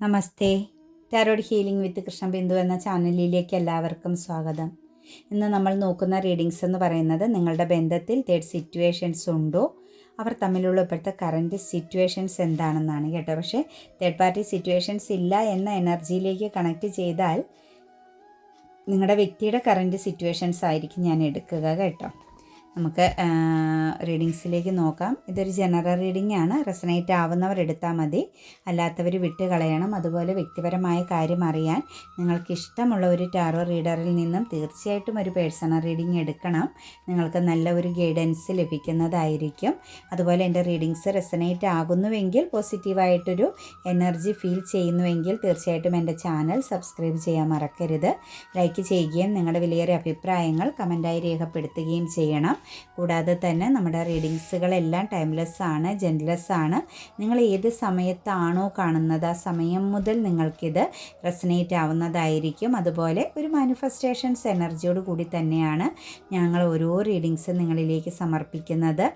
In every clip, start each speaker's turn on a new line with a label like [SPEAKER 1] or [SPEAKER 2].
[SPEAKER 1] Namaste. Tarot healing with Krishnabindu എന്ന ചാനലിലേക്ക് എല്ലാവർക്കും സ്വാഗതം. ഇന്ന് നമ്മൾ നോക്കുന്ന റീഡിങ്സ് എന്ന് പറയുന്നത് നിങ്ങളുടെ ബന്ധത്തിൽ തേർഡ് സിറ്റുവേഷൻസ് ഉണ്ടോ? അവർ തമ്മിലുള്ള ഇപ്പോഴത്തെ കറന്റ് സിറ്റുവേഷൻസ് എന്താണെന്നാണ് കേട്ടോ. പക്ഷേ തേർഡ് പാർട്ടി സിറ്റുവേഷൻസ് ഇല്ല എന്ന എനർജിയിലേക്ക് കണക്ട് ചെയ്താൽ നിങ്ങളുടെ വ്യക്തിയുടെ കറന്റ് സിറ്റുവേഷൻസ് ആയിരിക്കും ഞാൻ എടുക്കുക കേട്ടോ. നമുക്ക് റീഡിങ്സിലേക്ക് നോക്കാം. ഇതൊരു ജനറൽ റീഡിംഗ് ആണ്. റെസനേറ്റ് ആവുന്നവർ എടുത്താൽ മതി. അല്ലാത്തവർ വിട്ട് കളയണം. അതുപോലെ വ്യക്തിപരമായ കാര്യം അറിയാൻ നിങ്ങൾക്ക് ഇഷ്ടമുള്ള ഒരു ടാറോ റീഡറിൽ നിന്നും തീർച്ചയായിട്ടും ഒരു പേഴ്സണൽ റീഡിംഗ് എടുക്കണം. നിങ്ങൾക്ക് നല്ല ഒരു ഗൈഡൻസ് ലഭിക്കുന്നതായിരിക്കും. അതുപോലെ എന്റെ റീഡിങ്സ് റെസനേറ്റ് ആകുന്നുവെങ്കിൽ പോസിറ്റീവായിട്ടൊരു എനർജി ഫീൽ ചെയ്യുന്നുവെങ്കിൽ തീർച്ചയായിട്ടും എന്റെ ചാനൽ സബ്സ്ക്രൈബ് ചെയ്യാൻ മറക്കരുത്. ലൈക്ക് ചെയ്യുകയും നിങ്ങളുടെ വിലയേറിയ അഭിപ്രായങ്ങൾ കമന്റായി രേഖപ്പെടുത്തുകയും ചെയ്യണം. കൂടാതെ തന്നെ നമ്മുടെ റീഡിങ്സുകളെല്ലാം ടൈംലെസ് ആണ് ജെൻലെസ് ആണ് നിങ്ങൾ ഏത് സമയത്താണോ കാണുന്നത് ആ സമയം മുതൽ നിങ്ങൾക്കിത് റെസനേറ്റ് ആവുന്നതായിരിക്കും. അതുപോലെ ഒരു മാനിഫെസ്റ്റേഷൻസ് എനർജിയോട് കൂടി തന്നെയാണ് ഞങ്ങൾ ഓരോ റീഡിങ്സും നിങ്ങളിലേക്ക് സമർപ്പിക്കുന്നത്.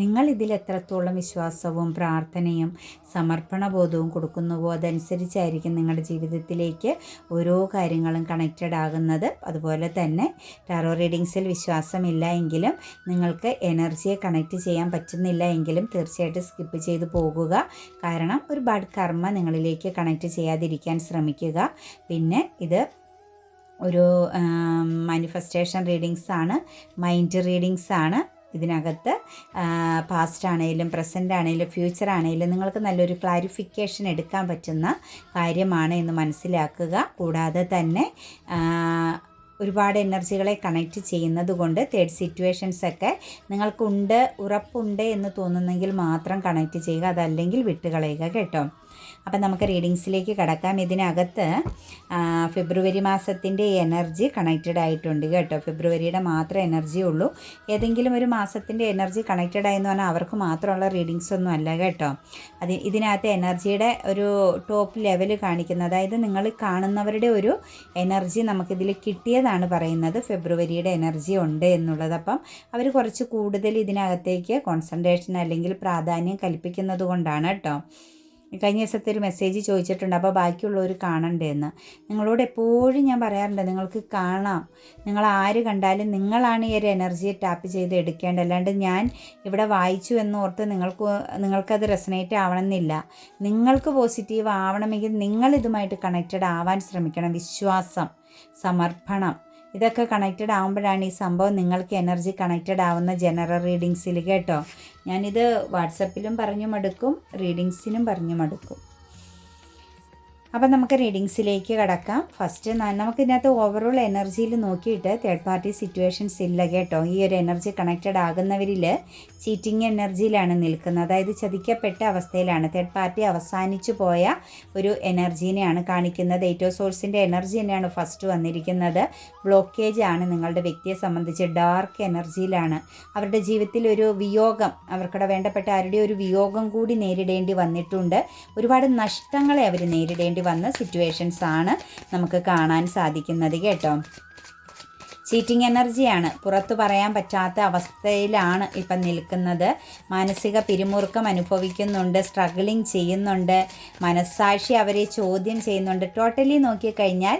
[SPEAKER 1] നിങ്ങൾ ഇതിൽ എത്രത്തോളം വിശ്വാസവും പ്രാർത്ഥനയും സമർപ്പണബോധവും കൊടുക്കുന്നുവോ അതനുസരിച്ചായിരിക്കും നിങ്ങളുടെ ജീവിതത്തിലേക്ക് ഓരോ കാര്യങ്ങളും കണക്റ്റഡ് ആകുന്നത്. അതുപോലെ തന്നെ ടാറോ റീഡിങ്സിൽ വിശ്വാസമില്ല എങ്കിലും നിങ്ങൾക്ക് എനർജിയെ കണക്റ്റ് ചെയ്യാൻ പറ്റുന്നില്ല എങ്കിലും തീർച്ചയായിട്ടും സ്കിപ്പ് ചെയ്തു പോകുക. കാരണം ഒരു ബാഡ് കർമ്മ നിങ്ങളിലേക്ക് കണക്റ്റ് ചെയ്യാതിരിക്കാൻ ശ്രമിക്കുക. പിന്നെ ഇത് ഒരു മാനിഫെസ്റ്റേഷൻ റീഡിങ്സ് ആണ് മൈൻഡ് റീഡിങ്സ് ആണ്. ഇതിനകത്ത് പാസ്റ്റ് ആണെങ്കിലും പ്രസന്റ് ആണെങ്കിലും ഫ്യൂച്ചർ ആണെങ്കിലും നിങ്ങൾക്ക് നല്ലൊരു ക്ലാരിഫിക്കേഷൻ എടുക്കാൻ പറ്റുന്ന കാര്യമാണ് എന്ന് മനസ്സിലാക്കുക. കൂടാതെ തന്നെ ഒരുപാട് എനർജികളെ കണക്റ്റ് ചെയ്യുന്നത് കൊണ്ട് തേർഡ് സിറ്റുവേഷൻസൊക്കെ നിങ്ങൾക്കുണ്ട് ഉറപ്പുണ്ട് എന്ന് തോന്നുന്നെങ്കിൽ മാത്രം കണക്റ്റ് ചെയ്യുക അതല്ലെങ്കിൽ വിട്ടുകളയുക കേട്ടോ. അപ്പം നമുക്ക് റീഡിങ്സിലേക്ക് കടക്കാം. ഇതിനകത്ത് ഫെബ്രുവരി മാസത്തിന്റെ എനർജി കണക്റ്റഡ് ആയിട്ടുണ്ട് കേട്ടോ. ഫെബ്രുവരിയുടെ മാത്രം എനർജി ഉള്ളൂ. ഏതെങ്കിലും ഒരു മാസത്തിന്റെ എനർജി കണക്റ്റഡ് ആയെന്ന് പറഞ്ഞാൽ അവർക്ക് മാത്രമുള്ള റീഡിങ്സ് ഒന്നും അല്ല കേട്ടോ. അത് ഇതിനകത്ത് എനർജിയുടെ ഒരു ടോപ്പ് ലെവൽ കാണിക്കുന്നത്. അതായത് നിങ്ങൾ കാണുന്നവരുടെ ഒരു എനർജി നമുക്കിതിൽ കിട്ടിയതാണ് പറയുന്നത്. ഫെബ്രുവരിയുടെ എനർജി ഉണ്ട് എന്നുള്ളത്. അപ്പം അവർ കുറച്ച് കൂടുതൽ ഇതിനകത്തേക്ക് കോൺസെൻട്രേഷൻ അല്ലെങ്കിൽ പ്രാധാന്യം കൽപ്പിക്കുന്നത് കൊണ്ടാണ് കേട്ടോ. കഴിഞ്ഞ ദിവസത്തെ ഒരു മെസ്സേജ് ചോദിച്ചിട്ടുണ്ട്. അപ്പോൾ ബാക്കിയുള്ളവർ കാണണ്ടേന്ന് നിങ്ങളോട് എപ്പോഴും ഞാൻ പറയാറുണ്ട് നിങ്ങൾക്ക് കാണാം. നിങ്ങൾ ആര് കണ്ടാലും നിങ്ങളാണ് ഈ ഒരു എനർജിയെ ടാപ്പ് ചെയ്ത് എടുക്കേണ്ടത്. അല്ലാണ്ട് ഞാൻ ഇവിടെ വായിച്ചു എന്നോർത്ത് നിങ്ങൾക്ക് നിങ്ങൾക്കത് റെസനേറ്റ് ആവണമെന്നില്ല. നിങ്ങൾക്ക് പോസിറ്റീവ് ആവണമെങ്കിൽ നിങ്ങൾ ഇതുമായിട്ട് കണക്റ്റഡ് ആവാൻ ശ്രമിക്കണം. വിശ്വാസം സമർപ്പണം ഇതൊക്കെ കണക്റ്റഡ് ആകുമ്പോഴാണ് ഈ സംഭവം നിങ്ങൾക്ക് എനർജി കണക്റ്റഡ് ആവുന്ന ജനറൽ റീഡിങ്സിൽ കേട്ടോ. ഞാനിത് വാട്സപ്പിലും പറഞ്ഞു മടുക്കും റീഡിങ്സിനും പറഞ്ഞു മടുക്കും അപ്പം നമുക്ക് റീഡിങ്സിലേക്ക് കടക്കാം. ഫസ്റ്റ് നമുക്ക് ഇതിനകത്ത് ഓവറോൾ എനർജിയിൽ നോക്കിയിട്ട് തേർഡ് പാർട്ടി സിറ്റുവേഷൻസ് ഇല്ല കേട്ടോ. ഈ ഒരു എനർജി കണക്റ്റഡ് ആകുന്നവരിൽ ചീറ്റിംഗ് എനർജിയിലാണ് നിൽക്കുന്നത്. അതായത് ചതിക്കപ്പെട്ട അവസ്ഥയിലാണ്. തേർഡ് പാർട്ടി അവസാനിച്ചു പോയ ഒരു എനർജീനെയാണ് കാണിക്കുന്നത്. ഏറ്റോ സോഴ്സിന്റെ എനർജി തന്നെയാണ് ഫസ്റ്റ് വന്നിരിക്കുന്നത്. ബ്ലോക്കേജ് ആണ് നിങ്ങളുടെ വ്യക്തിയെ സംബന്ധിച്ച് ഡാർക്ക് എനർജിയിലാണ് അവരുടെ ജീവിതത്തിൽ ഒരു വിയോഗം അവർക്കിടെ വേണ്ടപ്പെട്ട ആരുടെ ഒരു വിയോഗം കൂടി നേരിടേണ്ടി വന്നിട്ടുണ്ട്. ഒരുപാട് നഷ്ടങ്ങളെ അവർ നേരിടേണ്ടി വന്ന സിറ്റുവേഷൻസ് ആണ് നമുക്ക് കാണാൻ സാധിക്കുന്നത് കേട്ടോ. ചീറ്റിംഗ് എനർജിയാണ്. പുറത്തു പറയാൻ പറ്റാത്ത അവസ്ഥയിലാണ് ഇപ്പം നിൽക്കുന്നത്. മാനസിക പിരിമുറുക്കം അനുഭവിക്കുന്നുണ്ട് സ്ട്രഗിളിങ് ചെയ്യുന്നുണ്ട് മനസ്സാക്ഷി അവരെ ചോദ്യം ചെയ്യുന്നുണ്ട്. ടോട്ടലി നോക്കിക്കഴിഞ്ഞാൽ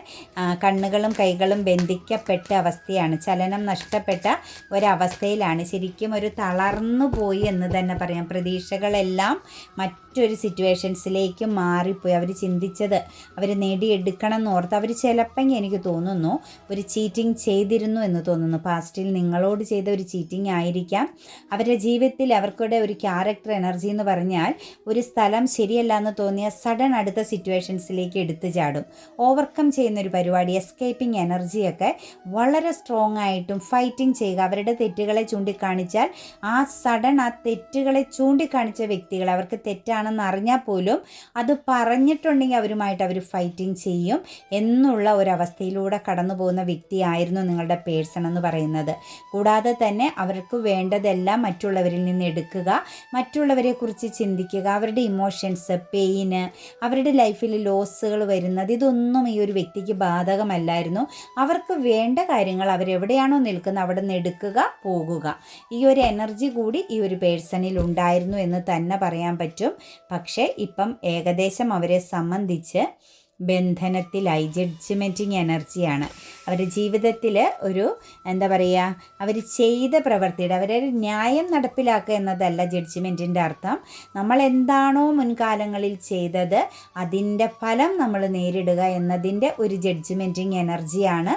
[SPEAKER 1] കണ്ണുകളും കൈകളും ബന്ധിക്കപ്പെട്ട അവസ്ഥയാണ്. ചലനം നഷ്ടപ്പെട്ട ഒരവസ്ഥയിലാണ്. ശരിക്കും ഒരു തളർന്നു പോയി എന്ന് തന്നെ പറയാം. പ്രതീക്ഷകളെല്ലാം മറ്റൊരു സിറ്റുവേഷൻസിലേക്ക് മാറിപ്പോയി. അവർ ചിന്തിച്ചത് അവർ നേടിയെടുക്കണം എന്ന് ഓർത്ത് അവർ ചിലപ്പോൾ എനിക്ക് തോന്നുന്നു ഒരു ചീറ്റിംഗ് ചെയ്തിരുന്നു ചെയ്തിരുന്നു എന്ന് തോന്നുന്നു. പാസ്റ്റിൽ നിങ്ങളോട് ചെയ്ത ഒരു ചീറ്റിംഗ് ആയിരിക്കാം. അവരുടെ ജീവിതത്തിൽ അവർക്കുടെ ഒരു ക്യാരക്ടർ എനർജി എന്ന് പറഞ്ഞാൽ ഒരു സ്ഥലം ശരിയല്ല എന്ന് തോന്നിയ സഡൻ അടുത്ത സിറ്റുവേഷൻസിലേക്ക് എടുത്തു ചാടും. ഓവർകം ചെയ്യുന്ന ഒരു പരിപാടി എസ്കേപ്പിംഗ് എനർജിയൊക്കെ വളരെ സ്ട്രോങ് ആയിട്ടും ഫൈറ്റിംഗ് ചെയ്യുക അവരുടെ തെറ്റുകളെ ചൂണ്ടിക്കാണിച്ചാൽ ആ സഡൻ ആ തെറ്റുകളെ ചൂണ്ടിക്കാണിച്ച വ്യക്തികൾ അവർക്ക് തെറ്റാണെന്ന് അറിഞ്ഞാൽ പോലും അത് പറഞ്ഞിട്ടുണ്ടെങ്കിൽ അവരുമായിട്ട് അവർ ഫൈറ്റിംഗ് ചെയ്യും എന്നുള്ള ഒരവസ്ഥയിലൂടെ കടന്നു പോകുന്ന വ്യക്തിയായിരുന്നു നിങ്ങൾ. നിങ്ങളുടെ പേഴ്സൺ എന്ന് പറയുന്നത്. കൂടാതെ തന്നെ അവർക്ക് വേണ്ടതെല്ലാം മറ്റുള്ളവരിൽ നിന്ന് എടുക്കുക മറ്റുള്ളവരെക്കുറിച്ച് ചിന്തിക്കുക അവരുടെ ഇമോഷൻസ് പെയിന് അവരുടെ ലൈഫിൽ ലോസുകൾ വരുന്നത് ഇതൊന്നും ഈ ഒരു വ്യക്തിക്ക് ബാധകമല്ലായിരുന്നു. അവർക്ക് വേണ്ട കാര്യങ്ങൾ അവരെവിടെയാണോ നിൽക്കുന്നത് അവിടെ നിന്ന് എടുക്കുക പോകുക. ഈ ഒരു എനർജി കൂടി ഈ ഒരു പേഴ്സണിൽ ഉണ്ടായിരുന്നു എന്ന് തന്നെ പറയാൻ പറ്റും. പക്ഷേ ഇപ്പം ഏകദേശം അവരെ സംബന്ധിച്ച് ബന്ധനത്തിലായി ജഡ്ജ്മെന്റിങ് എനർജിയാണ് അവരുടെ ജീവിതത്തിൽ ഒരു എന്താ പറയുക അവർ ചെയ്ത പ്രവൃത്തിയുടെ അവരെ ന്യായം നടപ്പിലാക്കുക എന്നതല്ല ജഡ്ജ്മെന്റിന്റെ അർത്ഥം. നമ്മൾ എന്താണോ മുൻകാലങ്ങളിൽ ചെയ്തത് അതിന്റെ ഫലം നമ്മൾ നേരിടുക എന്നതിന്റെ ഒരു ജഡ്ജ്മെന്റിങ് എനർജിയാണ്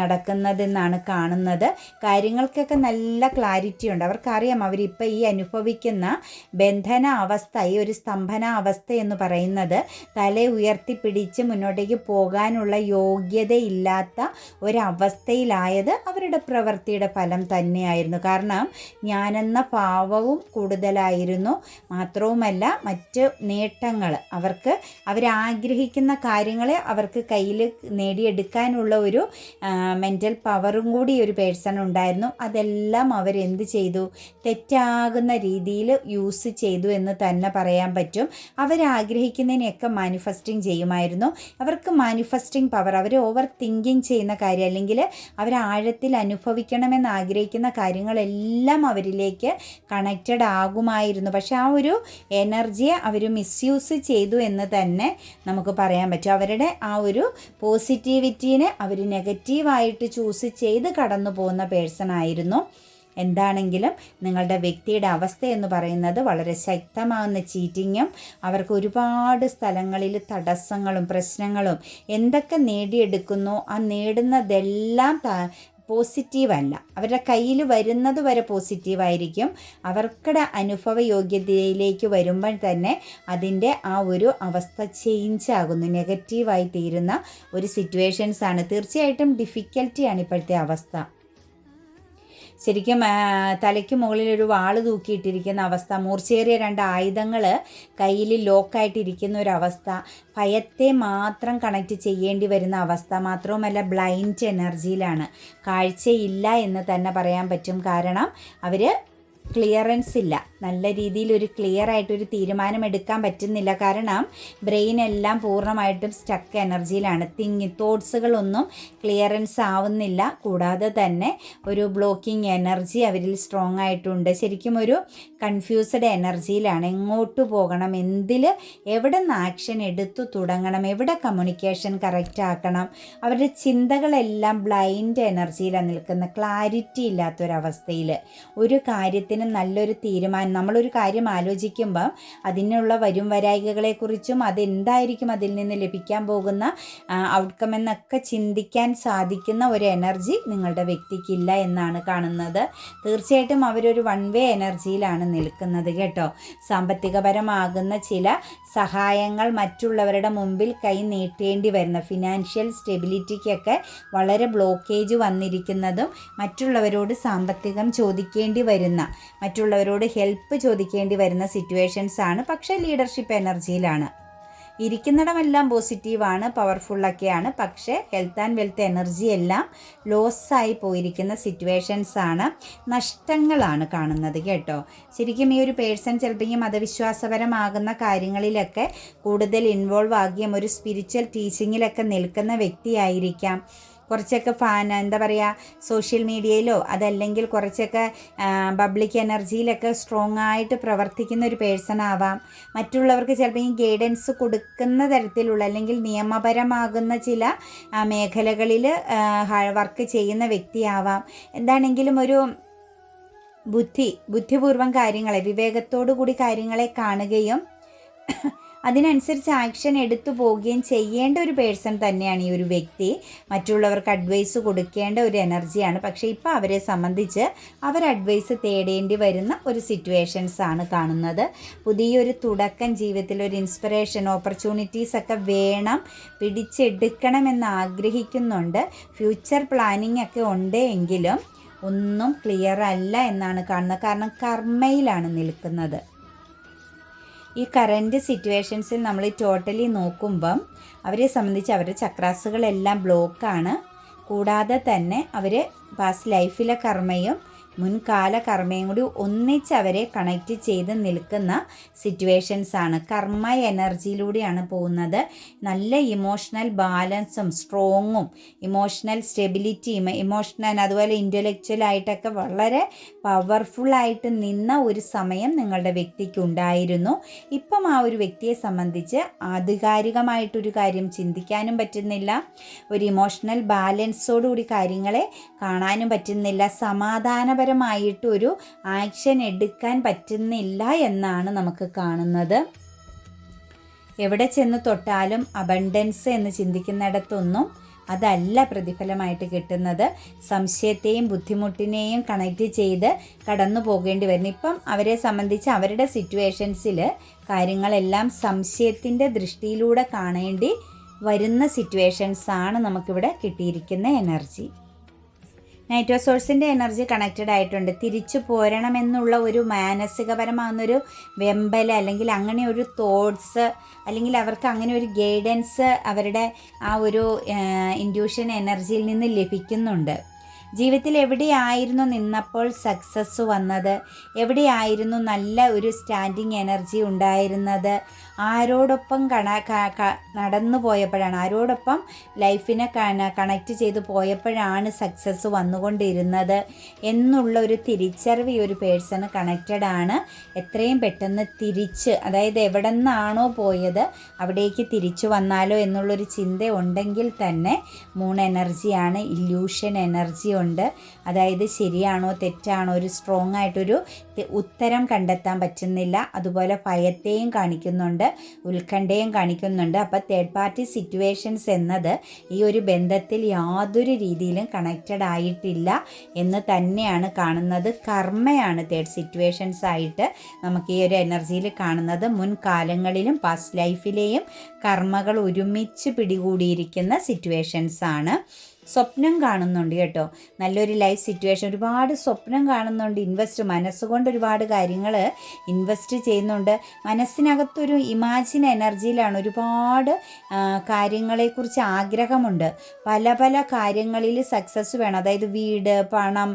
[SPEAKER 1] നടക്കുന്നതെന്നാണ് കാണുന്നത്. കാര്യങ്ങൾക്കൊക്കെ നല്ല ക്ലാരിറ്റി ഉണ്ട്. അവർക്കറിയാം അവരിപ്പോൾ ഈ അനുഭവിക്കുന്ന ബന്ധന അവസ്ഥ ഈ ഒരു സ്തംഭന അവസ്ഥ എന്ന് പറയുന്നത് തല ഉയർത്തിപ്പിടിച്ച് മുന്നോട്ടേക്ക് പോകാനുള്ള യോഗ്യതയില്ലാത്ത ഒരവസ്ഥയിലായത് അവരുടെ പ്രവൃത്തിയുടെ ഫലം തന്നെയായിരുന്നു. കാരണം ഞാനെന്ന ഭാവവും കൂടുതലായിരുന്നു. മാത്രവുമല്ല മറ്റ് നേട്ടങ്ങൾ. അവർക്ക് അവരാഗ്രഹിക്കുന്ന കാര്യങ്ങളെ അവർക്ക് കയ്യിൽ നേടിയെടുക്കാനുള്ള ഒരു മെന്റൽ പവറും കൂടി ഒരു പേഴ്സൺ ഉണ്ടായിരുന്നു. അതെല്ലാം അവരെന്ത് ചെയ്തു? തെറ്റാകുന്ന രീതിയിൽ യൂസ് ചെയ്തു എന്ന് തന്നെ പറയാൻ പറ്റും. അവരാഗ്രഹിക്കുന്നതിനെയൊക്കെ മാനിഫെസ്റ്റിംഗ് ചെയ്യുമായിരുന്നു. അവർക്ക് മാനിഫെസ്റ്റിംഗ് പവർ അവർ ഓവർ തിങ്കിങ് ചെയ്യുന്ന കാര്യം അല്ലെങ്കിൽ അവർ ആഴത്തിൽ അനുഭവിക്കണമെന്ന് ആഗ്രഹിക്കുന്ന കാര്യങ്ങളെല്ലാം അവരിലേക്ക് കണക്റ്റഡ് ആകുമായിരുന്നു. പക്ഷെ ആ ഒരു എനർജിയെ അവർ മിസ്യൂസ് ചെയ്തു എന്ന് തന്നെ നമുക്ക് പറയാൻ പറ്റും. അവരുടെ ആ ഒരു പോസിറ്റിവിറ്റീനെ അവർ നെഗറ്റീവായിട്ട് ചൂസ് ചെയ്ത് കടന്നു പോകുന്ന പേഴ്സൺ ആയിരുന്നു. എന്താണെങ്കിലും നിങ്ങളുടെ വ്യക്തിയുടെ അവസ്ഥ എന്ന് പറയുന്നത് വളരെ ശക്തമാകുന്ന ചീറ്റിങ്ങും അവർക്ക് ഒരുപാട് സ്ഥലങ്ങളിൽ തടസ്സങ്ങളും പ്രശ്നങ്ങളും എന്തൊക്കെ നേടിയെടുക്കുന്നു ആ നേടുന്നതെല്ലാം പോസിറ്റീവല്ല. അവരുടെ കയ്യിൽ വരുന്നത് വരെ പോസിറ്റീവായിരിക്കും. അവർക്കുടെ അനുഭവ യോഗ്യതയിലേക്ക് വരുമ്പോൾ തന്നെ അതിന്റെ ആ ഒരു അവസ്ഥ ചേഞ്ച് ആകുന്നു. നെഗറ്റീവായി തീരുന്ന ഒരു സിറ്റുവേഷൻസ് ആണ്. തീർച്ചയായിട്ടും ഡിഫിക്കൽറ്റിയാണ് ഇപ്പോഴത്തെ അവസ്ഥ. ശരിക്കും തലയ്ക്ക് മുകളിൽ ഒരു വാൾ തൂക്കിയിട്ടിരിക്കുന്ന അവസ്ഥ മൂർച്ചയേറിയ രണ്ട് ആയുധങ്ങൾ കയ്യിൽ ലോക്കായിട്ടിരിക്കുന്ന ഒരവസ്ഥ ഭയത്തെ മാത്രം കണക്ട് ചെയ്യേണ്ടി വരുന്ന അവസ്ഥ മാത്രവുമല്ല ബ്ലൈൻഡ് എനർജിയിലാണ്. കാഴ്ചയില്ല എന്ന് തന്നെ പറയാൻ പറ്റും. കാരണം അവർ ക്ലിയറൻസ് ഇല്ല. നല്ല രീതിയിൽ ഒരു ക്ലിയർ ആയിട്ടൊരു തീരുമാനം എടുക്കാൻ പറ്റുന്നില്ല. കാരണം ബ്രെയിൻ എല്ലാം പൂർണമായിട്ടും സ്റ്റക്ക് എനർജിയിലാണ്. തിങ്ങി തോട്ട്സുകളൊന്നും ക്ലിയറൻസ് ആവുന്നില്ല. കൂടാതെ തന്നെ ഒരു ബ്ലോക്കിംഗ് എനർജി അവരിൽ സ്ട്രോങ് ആയിട്ടുണ്ട്. ശരിക്കും ഒരു കൺഫ്യൂസ്ഡ് എനർജിയിലാണ്. എങ്ങോട്ട് പോകണം? എന്തിൽ എവിടെ നിന്ന് ആക്ഷൻ എടുത്തു തുടങ്ങണം? എവിടെ കമ്മ്യൂണിക്കേഷൻ കറക്റ്റ് ആക്കണം? അവരുടെ ചിന്തകളെല്ലാം ബ്ലൈൻഡ് എനർജിയിലാണ് നിൽക്കുന്ന ക്ലാരിറ്റി ഇല്ലാത്തൊരവസ്ഥയിൽ ഒരു കാര്യത്തിനും നല്ലൊരു തീരുമാനം. നമ്മളൊരു കാര്യം ആലോചിക്കുമ്പം അതിനുള്ള വരും വരായികകളെക്കുറിച്ചും അതെന്തായിരിക്കും അതിൽ നിന്ന് ലഭിക്കാൻ പോകുന്ന ഔട്ട്കം എന്നൊക്കെ ചിന്തിക്കാൻ സാധിക്കുന്ന ഒരു എനർജി നിങ്ങളുടെ വ്യക്തിക്കില്ല എന്നാണ് കാണുന്നത്. തീർച്ചയായിട്ടും അവരൊരു വൺ വേ എനർജിയിലാണ് നിൽക്കുന്നത് കേട്ടോ. സാമ്പത്തികപരമാകുന്ന ചില സഹായങ്ങൾ മറ്റുള്ളവരുടെ മുമ്പിൽ കൈ നീട്ടേണ്ടി വരുന്ന ഫിനാൻഷ്യൽ സ്റ്റെബിലിറ്റിക്കൊക്കെ വളരെ ബ്ലോക്കേജ് വന്നിരിക്കുന്നതും മറ്റുള്ളവരോട് സാമ്പത്തികം ചോദിക്കേണ്ടി വരുന്ന മറ്റുള്ളവരോട് ഹെൽപ്പ് ചോദിക്കേണ്ടി വരുന്ന സിറ്റുവേഷൻസ് ആണ്. പക്ഷേ ലീഡർഷിപ്പ് എനർജിയിലാണ് ഇരിക്കുന്നിടമെല്ലാം പോസിറ്റീവാണ് പവർഫുള്ളൊക്കെയാണ് പക്ഷേ ഹെൽത്ത് ആൻഡ് വെൽത്ത് എനർജി എല്ലാം ലോസായി പോയിരിക്കുന്ന സിറ്റുവേഷൻസ് ആണ് നഷ്ടങ്ങളാണ് കാണുന്നത് കേട്ടോ. ശരിക്കും ഈ ഒരു പേഴ്സൺ ചിലപ്പോൾ മതവിശ്വാസപരമാകുന്ന കാര്യങ്ങളിലൊക്കെ കൂടുതൽ ഇൻവോൾവ് ആകിയും ഒരു സ്പിരിച്വൽ ടീച്ചിങ്ങിലൊക്കെ നിൽക്കുന്ന വ്യക്തിയായിരിക്കാം. കുറച്ചൊക്കെ ഫാൻ എന്താ പറയുക സോഷ്യൽ മീഡിയയിലോ അതല്ലെങ്കിൽ കുറച്ചൊക്കെ പബ്ലിക് എനർജിയിലൊക്കെ സ്ട്രോങ് ആയിട്ട് പ്രവർത്തിക്കുന്ന ഒരു പേഴ്സൺ ആവാം. മറ്റുള്ളവർക്ക് ചിലപ്പോൾ ഈ ഗൈഡൻസ് കൊടുക്കുന്ന തരത്തിലുള്ള അല്ലെങ്കിൽ നിയമപരമാകുന്ന ചില മേഖലകളിൽ വർക്ക് ചെയ്യുന്ന വ്യക്തിയാവാം എന്താണെങ്കിലും ഒരു ബുദ്ധി ബുദ്ധിപൂർവം കാര്യങ്ങളെ വിവേകത്തോടു കൂടി കാര്യങ്ങളെ കാണുകയും അതിനനുസരിച്ച് ആക്ഷൻ എടുത്തു പോവുകയും ചെയ്യേണ്ട ഒരു പേഴ്സൺ തന്നെയാണ് ഈ ഒരു വ്യക്തി. മറ്റുള്ളവർക്ക് അഡ്വൈസ് കൊടുക്കേണ്ട ഒരു എനർജിയാണ് പക്ഷേ ഇപ്പോൾ അവരെ സംബന്ധിച്ച് അവർ അഡ്വൈസ് തേടേണ്ടി വരുന്ന ഒരു സിറ്റുവേഷൻസ് ആണ് കാണുന്നത്. പുതിയൊരു തുടക്കം ജീവിതത്തിൽ ഒരു ഇൻസ്പിറേഷൻ ഓപ്പർച്യൂണിറ്റീസ് ഒക്കെ വേണം പിടിച്ചെടുക്കണമെന്ന് ആഗ്രഹിക്കുന്നുണ്ട്. ഫ്യൂച്ചർ പ്ലാനിങ് ഒക്കെ ഉണ്ട് എങ്കിലും ഒന്നും ക്ലിയർ അല്ല എന്നാണ് കാണുന്നത്. കാരണം കർമ്മയിലാണ് നിൽക്കുന്നത്. ഈ കറന്റ് സിറ്റുവേഷൻസിൽ നമ്മൾ ടോട്ടലി നോക്കുമ്പം അവരെ സംബന്ധിച്ച് അവരുടെ ചക്രാസുകളെല്ലാം ബ്ലോക്കാണ് കൂടാതെ തന്നെ അവർ പാസ്റ്റ് ലൈഫിലെ കർമ്മയും മുൻകാല കർമ്മയും കൂടി ഒന്നിച്ച് അവരെ കണക്റ്റ് ചെയ്ത് നിൽക്കുന്ന സിറ്റുവേഷൻസ് ആണ്. കർമ്മ എനർജിയിലൂടെയാണ് പോകുന്നത്. നല്ല ഇമോഷണൽ ബാലൻസും സ്ട്രോങ്ങും ഇമോഷണൽ സ്റ്റെബിലിറ്റിയും ഇമോഷണൽ അതുപോലെ ഇന്റലക്ച്വലായിട്ടൊക്കെ വളരെ പവർഫുള്ളായിട്ട് നിന്ന ഒരു സമയം നിങ്ങളുടെ വ്യക്തിക്ക് ഉണ്ടായിരുന്നു. ഇപ്പം ആ ഒരു വ്യക്തിയെ സംബന്ധിച്ച് ആധികാരികമായിട്ടൊരു കാര്യം ചിന്തിക്കാനും പറ്റുന്നില്ല. ഒരു ഇമോഷണൽ ബാലൻസോടുകൂടി കാര്യങ്ങളെ കാണാനും പറ്റുന്നില്ല. സമാധാനപരമായിട്ട് ഒരു ആക്ഷൻ എടുക്കാൻ പറ്റുന്നില്ല എന്നാണ് നമുക്ക് കാണുന്നത്. എവിടെ ചെന്ന് തൊട്ടാലും അബണ്ടൻസ് എന്ന് ചിന്തിക്കുന്നിടത്തൊന്നും അതല്ല പ്രതിഫലമായിട്ട് കിട്ടുന്നത്. സംശയത്തെയും ബുദ്ധിമുട്ടിനെയും കണക്റ്റ് ചെയ്ത് കടന്നു പോകേണ്ടി വരുന്നു. ഇപ്പം അവരെ സംബന്ധിച്ച് അവരുടെ സിറ്റുവേഷൻസിൽ കാര്യങ്ങളെല്ലാം സംശയത്തിന്റെ ദൃഷ്ടിയിലൂടെ കാണേണ്ടി വരുന്ന സിറ്റുവേഷൻസാണ് നമുക്കിവിടെ കിട്ടിയിരിക്കുന്ന എനർജി നൈറ്റോ സോഴ്സിന്റെ എനർജി കണക്റ്റഡ് ആയിട്ടുണ്ട്. തിരിച്ചു പോരണമെന്നുള്ള ഒരു മാനസികപരമാകുന്നൊരു വെമ്പൽ അല്ലെങ്കിൽ അങ്ങനെ ഒരു തോട്ട്സ് അല്ലെങ്കിൽ അവർക്ക് അങ്ങനെ ഒരു ഗൈഡൻസ് അവരുടെ ആ ഒരു ഇൻഡ്യൂഷൻ എനർജിയിൽ നിന്ന് ലഭിക്കുന്നുണ്ട്. ജീവിതത്തിൽ എവിടെയായിരുന്നു നിന്നപ്പോൾ സക്സസ് വന്നത്? എവിടെയായിരുന്നു നല്ല ഒരു സ്റ്റാൻഡിങ് എനർജി ഉണ്ടായിരുന്നത്? ആരോടൊപ്പം കണ നടന്നു പോയപ്പോഴാണ് ആരോടൊപ്പം ലൈഫിനെ കണക്റ്റ് ചെയ്ത് പോയപ്പോഴാണ് സക്സസ് വന്നുകൊണ്ടിരുന്നത് എന്നുള്ള ഒരു തിരിച്ചറിവ് ഈ ഒരു പേഴ്സണ് കണക്റ്റഡ് ആണ് എത്രയും പെട്ടെന്ന് തിരിച്ച് അതായത് എവിടെ നിന്നാണോ പോയത് അവിടേക്ക് തിരിച്ചു വന്നാലോ എന്നുള്ളൊരു ചിന്ത ഉണ്ടെങ്കിൽ തന്നെ മൂൺ എനർജിയാണ് ഇല്യൂഷൻ എനർജി ഉണ്ട്. അതായത് ശരിയാണോ തെറ്റാണോ ഒരു സ്ട്രോങ് ആയിട്ടൊരു ഉത്തരം കണ്ടെത്താൻ പറ്റുന്നില്ല. അതുപോലെ ഭയത്തെയും കാണിക്കുന്നുണ്ട് ഉത്കണ്ഠയും കാണിക്കുന്നുണ്ട്. അപ്പോൾ തേർഡ് പാർട്ടി സിറ്റുവേഷൻസ് എന്നത് ഈ ഒരു ബന്ധത്തിൽ യാതൊരു രീതിയിലും കണക്റ്റഡ് ആയിട്ടില്ല എന്ന് തന്നെയാണ് കാണുന്നത്. കർമ്മയാണ് തേർഡ് സിറ്റുവേഷൻസ് ആയിട്ട് നമുക്ക് ഈ ഒരു എനർജിയിൽ കാണുന്നത്. മുൻകാലങ്ങളിലും പാസ്റ്റ് ലൈഫിലെയും കർമ്മകൾ ഒരുമിച്ച് പിടികൂടിയിരിക്കുന്ന സിറ്റുവേഷൻസ് ആണ്. സ്വപ്നം കാണുന്നുണ്ട് കേട്ടോ. നല്ലൊരു ലൈഫ് സിറ്റുവേഷൻ ഒരുപാട് സ്വപ്നം കാണുന്നുണ്ട് ഇൻവെസ്റ്റ് മനസ്സുകൊണ്ട് ഒരുപാട് കാര്യങ്ങൾ ഇൻവെസ്റ്റ് ചെയ്യുന്നുണ്ട്. മനസ്സിനകത്തൊരു ഇമാജിൻ എനർജിയിലാണ് ഒരുപാട് കാര്യങ്ങളെക്കുറിച്ച് ആഗ്രഹമുണ്ട്. പല പല കാര്യങ്ങളിൽ സക്സസ് വേണം. അതായത് വീട് പണം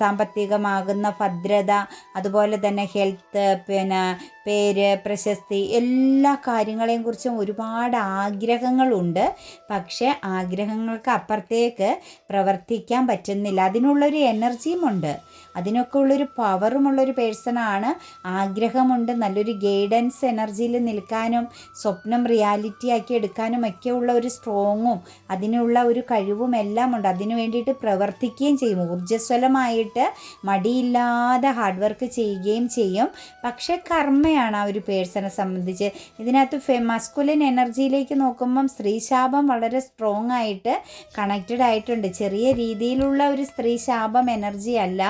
[SPEAKER 1] സാമ്പത്തികമാകുന്ന ഭദ്രത അതുപോലെ തന്നെ ഹെൽത്ത് പിന്നെ പേര് പ്രശസ്തി എല്ലാ കാര്യങ്ങളെയും കുറിച്ചും ഒരുപാട് ആഗ്രഹങ്ങളുണ്ട്. പക്ഷേ ആഗ്രഹങ്ങൾക്ക് അപ്പുറത്തേക്ക് പ്രവർത്തിക്കാൻ പറ്റുന്നില്ല. അതിനുള്ളൊരു എനർജിയും ഉണ്ട്. അതിനൊക്കെ ഉള്ളൊരു പവറുമുള്ളൊരു പേഴ്സണാണ്. ആഗ്രഹമുണ്ട് നല്ലൊരു ഗൈഡൻസ് എനർജിയിൽ നിൽക്കാനും സ്വപ്നം റിയാലിറ്റി ആക്കി എടുക്കാനും ഒക്കെ ഉള്ള ഒരു സ്ട്രോങ്ങും അതിനുള്ള ഒരു കഴിവും എല്ലാം ഉണ്ട് അതിനു വേണ്ടിയിട്ട് പ്രവർത്തിക്കുകയും ചെയ്യും. ഊർജസ്വലമായിട്ട് മടിയില്ലാതെ ഹാർഡ് വർക്ക് ചെയ്യുകയും ചെയ്യും. പക്ഷേ കർമ്മയാണ് ആ ഒരു പേഴ്സണെ സംബന്ധിച്ച്. ഇതിനകത്ത് ഫെ മസ്കുലിൻ എനർജിയിലേക്ക് നോക്കുമ്പം സ്ത്രീശാപം വളരെ സ്ട്രോങ് ആയിട്ട് കണക്റ്റഡ് ആയിട്ടുണ്ട് ചെറിയ രീതിയിലുള്ള ഒരു സ്ത്രീശാപം എനർജി അല്ല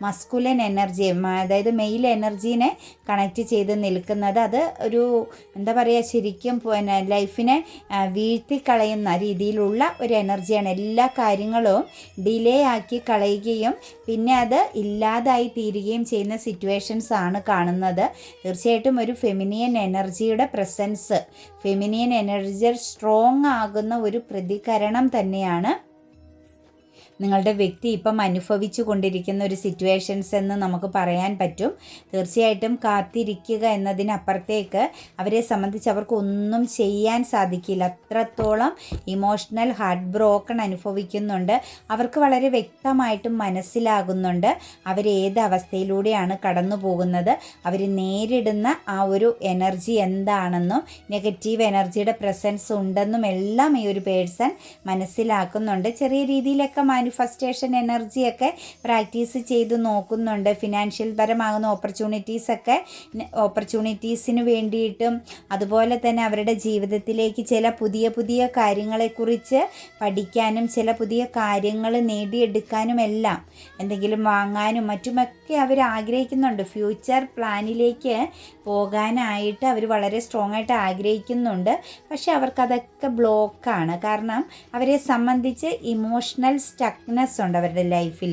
[SPEAKER 1] മസ്കുലൻ എനർജി അതായത് മെയിൽ എനർജീനെ കണക്റ്റ് ചെയ്ത് നിൽക്കുന്നത്. അത് ഒരു എന്താ പറയുക ശരിക്കും പിന്നെ ലൈഫിനെ വീഴ്ത്തിക്കളയുന്ന രീതിയിലുള്ള ഒരു എനർജിയാണ് എല്ലാ കാര്യങ്ങളും ഡിലേ ആക്കി കളയുകയും പിന്നെ അത് ഇല്ലാതായി തീരുകയും ചെയ്യുന്ന സിറ്റുവേഷൻസ് ആണ് കാണുന്നത്. തീർച്ചയായിട്ടും ഒരു ഫെമിനിയൻ എനർജിയുടെ പ്രസൻസ് ഫെമിനിയൻ എനർജി സ്ട്രോങ് ആകുന്ന ഒരു പ്രതികരണം തന്നെയാണ് നിങ്ങളുടെ വ്യക്തി ഇപ്പം അനുഭവിച്ചു കൊണ്ടിരിക്കുന്ന ഒരു സിറ്റുവേഷൻസ് എന്ന് നമുക്ക് പറയാൻ പറ്റും. തീർച്ചയായിട്ടും കാത്തിരിക്കുക എന്നതിനപ്പുറത്തേക്ക് അവരെ സംബന്ധിച്ച് അവർക്ക് ഒന്നും ചെയ്യാൻ സാധിക്കില്ല. അത്രത്തോളം ഇമോഷണൽ ഹാർട്ട് ബ്രോക്കൺ അനുഭവിക്കുന്നുണ്ട്. അവർക്ക് വളരെ വ്യക്തമായിട്ടും മനസ്സിലാകുന്നുണ്ട് അവരേത് അവസ്ഥയിലൂടെയാണ് കടന്നു പോകുന്നത് അവർ നേരിടുന്ന ആ ഒരു എനർജി എന്താണെന്നും നെഗറ്റീവ് എനർജിയുടെ പ്രസൻസ് ഉണ്ടെന്നും എല്ലാം ഈ ഒരു പേഴ്സൺ മനസ്സിലാക്കുന്നുണ്ട്. ചെറിയ രീതിയിലൊക്കെ മാനിഫെസ്റ്റേഷൻ എനർജിയൊക്കെ പ്രാക്ടീസ് ചെയ്ത് നോക്കുന്നുണ്ട്. ഫിനാൻഷ്യൽ പരമാകുന്ന ഓപ്പർച്യൂണിറ്റീസൊക്കെ ഓപ്പർച്യൂണിറ്റീസിന് വേണ്ടിയിട്ടും അതുപോലെ തന്നെ അവരുടെ ജീവിതത്തിലേക്ക് ചില പുതിയ പുതിയ കാര്യങ്ങളെക്കുറിച്ച് പഠിക്കാനും ചില പുതിയ കാര്യങ്ങൾ നേടിയെടുക്കാനും എല്ലാം എന്തെങ്കിലും വാങ്ങാനും മറ്റുമൊക്കെ അവർ ആഗ്രഹിക്കുന്നുണ്ട്. ഫ്യൂച്ചർ പ്ലാനിലേക്ക് പോകാനായിട്ട് അവർ വളരെ സ്ട്രോങ് ആയിട്ട് ആഗ്രഹിക്കുന്നുണ്ട്. പക്ഷെ അവർക്കതൊക്കെ ബ്ലോക്കാണ് കാരണം അവരെ സംബന്ധിച്ച് ഇമോഷണൽ സ്റ്റക്ക് സ്റ്റക്നെസ് ഉണ്ട് അവരുടെ ലൈഫിൽ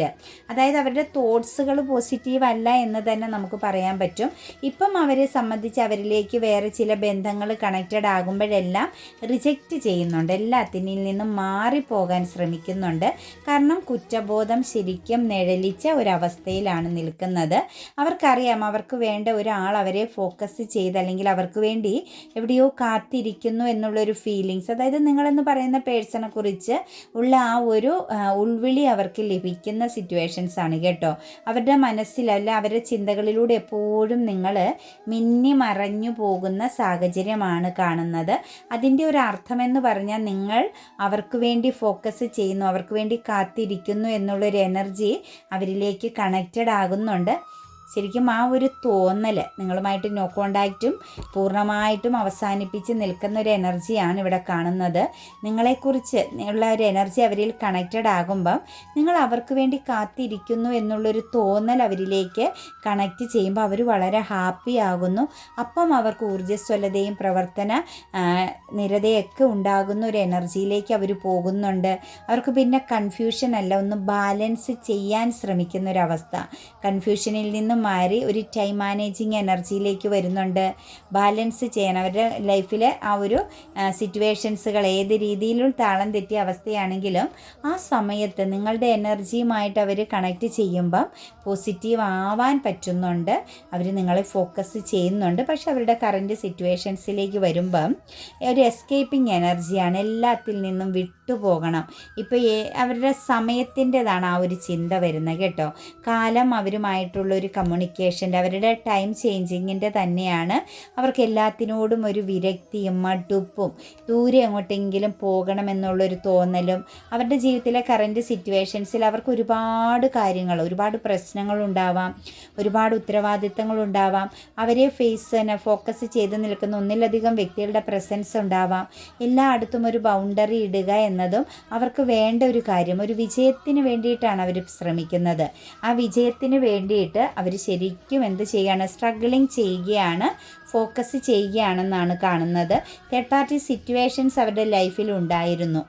[SPEAKER 1] അതായത് അവരുടെ തോട്ട്സുകൾ പോസിറ്റീവ് അല്ല എന്ന് തന്നെ നമുക്ക് പറയാൻ പറ്റും. ഇപ്പം അവരെ സംബന്ധിച്ച് അവരിലേക്ക് വേറെ ചില ബന്ധങ്ങൾ കണക്റ്റഡ് ആകുമ്പോഴെല്ലാം റിജക്റ്റ് ചെയ്യുന്നുണ്ട്. എല്ലാത്തിനിൽ നിന്നും മാറിപ്പോകാൻ ശ്രമിക്കുന്നുണ്ട്. കാരണം കുറ്റബോധം ശരിക്കും നിഴലിച്ച ഒരവസ്ഥയിലാണ് നിൽക്കുന്നത്. അവർക്കറിയാം അവർക്ക് വേണ്ട ഒരാൾ അവരെ ഫോക്കസ് ചെയ്ത് അല്ലെങ്കിൽ അവർക്ക് വേണ്ടി എവിടെയോ കാത്തിരിക്കുന്നു എന്നുള്ളൊരു ഫീലിങ്സ് അതായത് നിങ്ങളെന്ന് പറയുന്ന പേഴ്സണെ കുറിച്ച് ഉള്ള ആ ഒരു ഉൾവിളി അവർക്ക് ലഭിക്കുന്ന സിറ്റുവേഷൻസ് ആണ് കേട്ടോ. അവരുടെ മനസ്സിലല്ല അവരുടെ ചിന്തകളിലൂടെ എപ്പോഴും നിങ്ങൾ മിന്നി മറഞ്ഞു പോകുന്ന സാഹചര്യമാണ് കാണുന്നത്. അതിന്റെ ഒരു അർത്ഥമെന്ന് പറഞ്ഞാൽ നിങ്ങൾ അവർക്ക് വേണ്ടി ഫോക്കസ് ചെയ്യുന്നു അവർക്ക് വേണ്ടി കാത്തിരിക്കുന്നു എന്നുള്ളൊരു എനർജി അവരിലേക്ക് കണക്റ്റഡ് ആകുന്നുണ്ട്. ശരിക്കും ആ ഒരു തോന്നൽ നിങ്ങളുമായിട്ട് നോ കോണ്ടാക്റ്റും പൂർണമായിട്ടും അവസാനിപ്പിച്ച് നിൽക്കുന്ന ഒരു എനർജിയാണ് ഇവിടെ കാണുന്നത്. നിങ്ങളെക്കുറിച്ച് ഉള്ള ഒരു എനർജി അവരിൽ കണക്റ്റഡ് ആകുമ്പം നിങ്ങൾ അവർക്ക് വേണ്ടി കാത്തിരിക്കുന്നു എന്നുള്ളൊരു തോന്നൽ അവരിലേക്ക് കണക്റ്റ് ചെയ്യുമ്പോൾ അവർ വളരെ ഹാപ്പി ആകുന്നു. അപ്പം അവർക്ക് ഊർജസ്വലതയും പ്രവർത്തന നിരതയൊക്കെ ഉണ്ടാകുന്ന ഒരു എനർജിയിലേക്ക് അവർ പോകുന്നുണ്ട്. അവർക്ക് പിന്നെ കൺഫ്യൂഷൻ അല്ല ഒന്ന് ബാലൻസ് ചെയ്യാൻ ശ്രമിക്കുന്ന ഒരു അവസ്ഥ കൺഫ്യൂഷനിൽ നിന്നും മാറി ഒരു ടൈം മാനേജിങ് എനർജിയിലേക്ക് വരുന്നുണ്ട്. ബാലൻസ് ചെയ്യാൻ അവരുടെ ലൈഫിൽ ആ ഒരു സിറ്റുവേഷൻസുകൾ ഏത് രീതിയിലും താളം തെറ്റിയ അവസ്ഥയാണെങ്കിലും ആ സമയത്ത് നിങ്ങളുടെ എനർജിയുമായിട്ട് അവർ കണക്ട് ചെയ്യുമ്പം പോസിറ്റീവ് ആവാൻ പറ്റുന്നുണ്ട്. അവർ നിങ്ങളെ ഫോക്കസ് ചെയ്യുന്നുണ്ട്. പക്ഷെ അവരുടെ കറന്റ് സിറ്റുവേഷൻസിലേക്ക് വരുമ്പം ഒരു എസ്കേപ്പിംഗ് എനർജിയാണ് എല്ലാത്തിൽ നിന്നും വിട്ടുപോകണം ഇപ്പോൾ അവരുടെ സമയത്തിന്റെതാണ് ആ ഒരു ചിന്ത വരുന്നത് കേട്ടോ. കാലം അവരുമായിട്ടുള്ള ഒരു കമ്മ്യൂണിക്കേഷന്റെ അവരുടെ ടൈം ചേഞ്ചിങ്ങിന്റെ തന്നെയാണ്. അവർക്ക് എല്ലാത്തിനോടും ഒരു വിരക്തിയും മടുപ്പും ദൂരെ എങ്ങോട്ടെങ്കിലും പോകണമെന്നുള്ളൊരു തോന്നലും അവരുടെ ജീവിതത്തിലെ കറന്റ് സിറ്റുവേഷൻസിൽ അവർക്ക് ഒരുപാട് കാര്യങ്ങൾ ഒരുപാട് പ്രശ്നങ്ങളുണ്ടാവാം ഒരുപാട് ഉത്തരവാദിത്തങ്ങളുണ്ടാവാം അവരെ ഫേസ് തന്നെ ഫോക്കസ് ചെയ്ത് നിൽക്കുന്ന ഒന്നിലധികം വ്യക്തികളുടെ പ്രസൻസ് ഉണ്ടാവാം. എല്ലായിടത്തും ഒരു ബൗണ്ടറി ഇടുക എന്നതും അവർക്ക് വേണ്ട ഒരു കാര്യം ഒരു വിജയത്തിന് വേണ്ടിയിട്ടാണ് അവർ ശ്രമിക്കുന്നത്. ആ വിജയത്തിന് വേണ്ടിയിട്ട് അവർ ശരിക്കും എന്ത് ചെയ്യുകയാണ് സ്ട്രഗിളിങ് ചെയ്യുകയാണ് ഫോക്കസ് ചെയ്യുകയാണെന്നാണ് കാണുന്നത്. തേർഡ് പാർട്ടി സിറ്റുവേഷൻസ് അവരുടെ ലൈഫിൽ ഉണ്ടായിരുന്നു.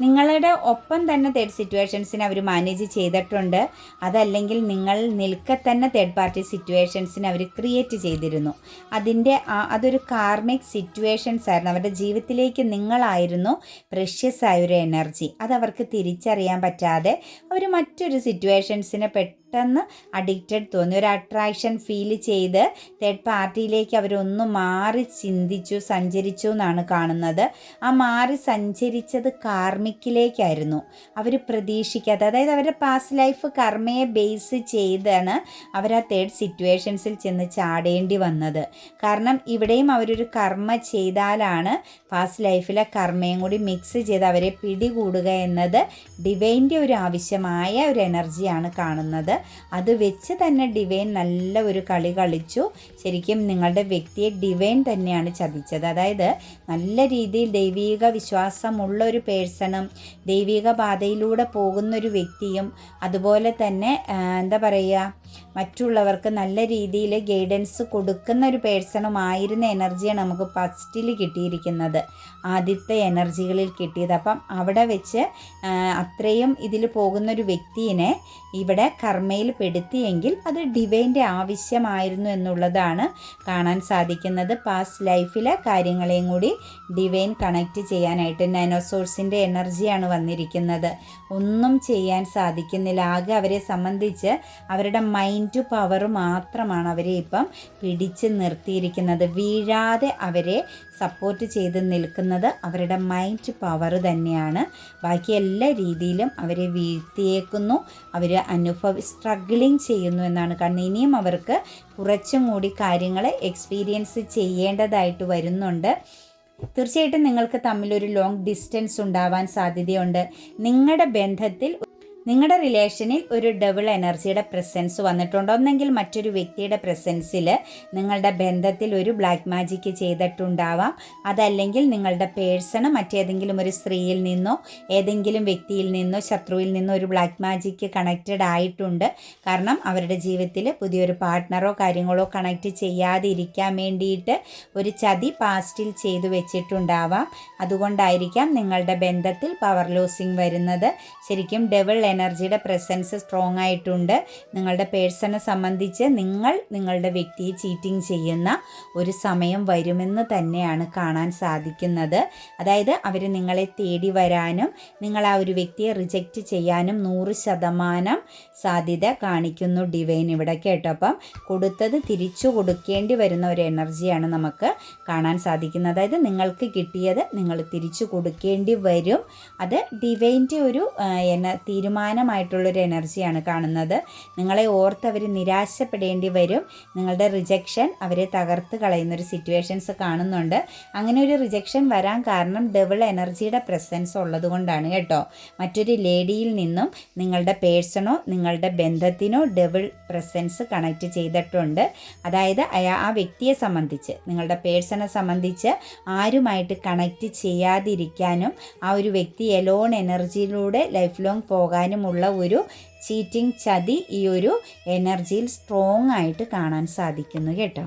[SPEAKER 1] നിങ്ങളുടെ ഒപ്പം തന്നെ തേർഡ് സിറ്റുവേഷൻസിനെ അവർ മാനേജ് ചെയ്തിട്ടുണ്ട്. അതല്ലെങ്കിൽ നിങ്ങൾ നിൽക്കെ തന്നെ തേർഡ് പാർട്ടി സിറ്റുവേഷൻസിനെ അവർ ക്രിയേറ്റ് ചെയ്തിരുന്നു. അതിന്റെ അതൊരു കാർമിക് സിറ്റുവേഷൻസ് ആയിരുന്നു. അവരുടെ ജീവിതത്തിലേക്ക് നിങ്ങളായിരുന്നു പ്രഷ്യസ് ആയ ഒരു എനർജി അതവർക്ക് തിരിച്ചറിയാൻ പറ്റാതെ അവർ മറ്റൊരു സിറ്റുവേഷൻസിനെ പെട്ടെന്ന് പെട്ടെന്ന് അഡിക്റ്റഡ് തോന്നി. ഒരു അട്രാക്ഷൻ ഫീൽ ചെയ്ത് തേർഡ് പാർട്ടിയിലേക്ക് അവരൊന്ന് മാറി ചിന്തിച്ചു സഞ്ചരിച്ചു എന്നാണ് കാണുന്നത്. ആ മാറി സഞ്ചരിച്ചത് കാർമിക്കിലേക്കായിരുന്നു. അവർ പ്രതീക്ഷിക്കാത്ത അതായത് അവരുടെ പാസ്റ്റ് ലൈഫ് കർമ്മയെ ബേസ് ചെയ്താണ് അവർ ആ തേർഡ് സിറ്റുവേഷൻസിൽ ചെന്ന് ചാടേണ്ടി വന്നത്. കാരണം ഇവിടെയും അവരൊരു കർമ്മ ചെയ്താലാണ് പാസ്റ്റ് ലൈഫിലെ കർമ്മയും കൂടി മിക്സ് ചെയ്ത് അവരെ പിടികൂടുക എന്നത് ഡിവൈന്റെ ഒരു ആവശ്യമായ ഒരു എനർജിയാണ് കാണുന്നത്. അത് വെച്ച് തന്നെ ഡിവൈൻ നല്ല ഒരു കളി കളിച്ചു. ശരിക്കും നിങ്ങളുടെ വ്യക്തിയെ ഡിവൈൻ തന്നെയാണ് ചതിച്ചത്. അതായത് നല്ല രീതിയിൽ ദൈവീക വിശ്വാസമുള്ള ഒരു പേഴ്സണും ദൈവിക പാതയിലൂടെ പോകുന്ന ഒരു വ്യക്തിയും അതുപോലെ തന്നെ എന്താ പറയുക മറ്റുള്ളവർക്ക് നല്ല രീതിയിൽ ഗൈഡൻസ് കൊടുക്കുന്ന ഒരു പേഴ്സണുമായിരുന്ന എനർജിയാണ് നമുക്ക് ഫസ്റ്റിൽ കിട്ടിയിരിക്കുന്നത്. ആദ്യത്തെ എനർജികളിൽ കിട്ടിയത്. അപ്പം അവിടെ വെച്ച് അത്രയും ഇതിൽ പോകുന്ന ഒരു വ്യക്തിയെ ഇവിടെ കർമ്മയിൽ പെടുത്തിയെങ്കിൽ അത് ഡിവൈന്റെ ആവശ്യമായിരുന്നു എന്നുള്ളതാണ് കാണാൻ സാധിക്കുന്നത്. പാസ്റ്റ് ലൈഫിലെ കാര്യങ്ങളെയും കൂടി ഡിവൈൻ കണക്റ്റ് ചെയ്യാനായിട്ട് നാനോസോഴ്സിന്റെ എനർജിയാണ് വന്നിരിക്കുന്നത്. ഒന്നും ചെയ്യാൻ സാധിക്കുന്നില്ല. ആകെ അവരെ സംബന്ധിച്ച് അവരുടെ മൈൻഡ് പവർ മാത്രമാണ് അവരെ ഇപ്പം പിടിച്ച് നിർത്തിയിരിക്കുന്നത്. വീഴാതെ അവരെ സപ്പോർട്ട് ചെയ്ത് നിൽക്കുന്നത് അവരുടെ മൈൻഡ് പവർ തന്നെയാണ്. ബാക്കി എല്ലാ രീതിയിലും അവരെ വീഴ്ത്തിയേക്കുന്നു. അവർ അനുഭവ സ്ട്രഗിളിങ് ചെയ്യുന്നു എന്നാണ്. കാരണം ഇനിയും അവർക്ക് കുറച്ചും കൂടി കാര്യങ്ങൾ എക്സ്പീരിയൻസ് ചെയ്യേണ്ടതായിട്ട് വരുന്നുണ്ട്. തീർച്ചയായിട്ടും നിങ്ങൾക്ക് തമ്മിലൊരു ലോങ് ഡിസ്റ്റൻസ് ഉണ്ടാവാൻ സാധ്യതയുണ്ട്. നിങ്ങളുടെ ബന്ധത്തിൽ നിങ്ങളുടെ റിലേഷനിൽ ഒരു ഡബിൾ എനർജിയുടെ പ്രസൻസ് വന്നിട്ടുണ്ട്? ഒന്നെങ്കിൽ മറ്റൊരു വ്യക്തിയുടെ പ്രസൻസിൽ നിങ്ങളുടെ ബന്ധത്തിൽ ഒരു ബ്ലാക്ക് മാജിക്ക് ചെയ്തിട്ടുണ്ടാവാം. അതല്ലെങ്കിൽ നിങ്ങളുടെ പേഴ്സണ് മറ്റേതെങ്കിലും ഒരു സ്ത്രീയിൽ നിന്നോ ഏതെങ്കിലും വ്യക്തിയിൽ നിന്നോ ശത്രുവിൽ നിന്നോ ഒരു ബ്ലാക്ക് മാജിക്ക് കണക്റ്റഡ് ആയിട്ടുണ്ട്. കാരണം അവരുടെ ജീവിതത്തിൽ പുതിയൊരു പാർട്ട്ണറോ കാര്യങ്ങളോ കണക്റ്റ് ചെയ്യാതെ ഇരിക്കാൻ വേണ്ടിയിട്ട് ഒരു ചതി പാസ്റ്റിൽ ചെയ്തു വെച്ചിട്ടുണ്ടാവാം. അതുകൊണ്ടായിരിക്കാം നിങ്ങളുടെ ബന്ധത്തിൽ പവർ ലോസിങ് വരുന്നത്. ശരിക്കും ഡബിൾ എനർജിയുടെ പ്രസൻസ് സ്ട്രോങ് ആയിട്ടുണ്ട്. നിങ്ങളുടെ പേഴ്സണെ സംബന്ധിച്ച് നിങ്ങൾ നിങ്ങളുടെ വ്യക്തിയെ ചീറ്റിംഗ് ചെയ്യുന്ന ഒരു സമയം വരുമെന്ന് തന്നെയാണ് കാണാൻ സാധിക്കുന്നത്. അതായത് അവർ നിങ്ങളെ തേടി വരാനും നിങ്ങൾ ആ ഒരു വ്യക്തിയെ റിജക്റ്റ് ചെയ്യാനും നൂറ് ശതമാനം സാധ്യത കാണിക്കുന്നു ഡിവൈൻ ഇവിടെ കേട്ടോ. അപ്പം കൊടുത്തത് തിരിച്ചു കൊടുക്കേണ്ടി വരുന്ന ഒരു എനർജിയാണ് നമുക്ക് കാണാൻ സാധിക്കുന്നത്. അതായത് നിങ്ങൾക്ക് കിട്ടിയത് നിങ്ങൾ തിരിച്ചു കൊടുക്കേണ്ടി വരും. അത് ഡിവൈന്റെ ഒരു എന തീരുമാനമായിട്ടുള്ളൊരു എനർജിയാണ് കാണുന്നത്. നിങ്ങളെ ഓർത്ത് അവർ നിരാശപ്പെടേണ്ടി വരും. നിങ്ങളുടെ റിജക്ഷൻ അവരെ തകർത്ത് കളയുന്ന ഒരു സിറ്റുവേഷൻസ് കാണുന്നുണ്ട്. അങ്ങനെ ഒരു റിജക്ഷൻ വരാൻ കാരണം ഡബിൾ എനർജിയുടെ പ്രസൻസ് ഉള്ളതുകൊണ്ടാണ് കേട്ടോ. മറ്റൊരു ലേഡിയിൽ നിന്നും നിങ്ങളുടെ പേഴ്സണോ നിങ്ങളുടെ ബന്ധത്തിനോ ഡബിൾ പ്രസൻസ് കണക്റ്റ് ചെയ്തിട്ടുണ്ട്. അതായത് ആ വ്യക്തിയെ സംബന്ധിച്ച് നിങ്ങളുടെ പേഴ്സണെ സംബന്ധിച്ച് ആരുമായിട്ട് കണക്റ്റ് ചെയ്യാതിരിക്കാനും ആ ഒരു വ്യക്തി എലോൺ എനർജിയിലൂടെ ലൈഫ് ലോങ് പോകാനുമുള്ള ഒരു ചീറ്റിംഗ് ചതി ഈ ഒരു എനർജിയിൽ സ്ട്രോങ് ആയിട്ട് കാണാൻ സാധിക്കുന്നു കേട്ടോ.